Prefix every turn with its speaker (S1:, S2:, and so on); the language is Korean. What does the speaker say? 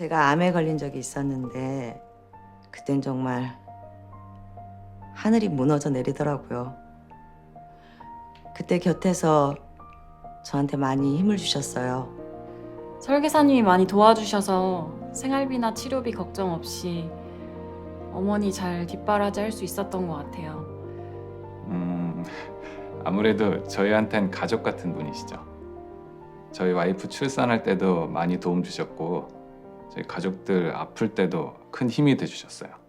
S1: 제가 암에 걸린 적이 있었는데 그땐 정말 하늘이 무너져 내리더라고요. 그때 곁에서 저한테 많이 힘을 주셨어요.
S2: 설계사님이 많이 도와주셔서 생활비나 치료비 걱정 없이 어머니 잘 뒷바라지 할 수 있었던 것 같아요.
S3: 음, 아무래도 저희한텐 가족 같은 분이시죠. 저희 와이프 출산할 때도 많이 도움 주셨고 저희 가족들 아플 때도 큰 힘이 돼 주셨어요.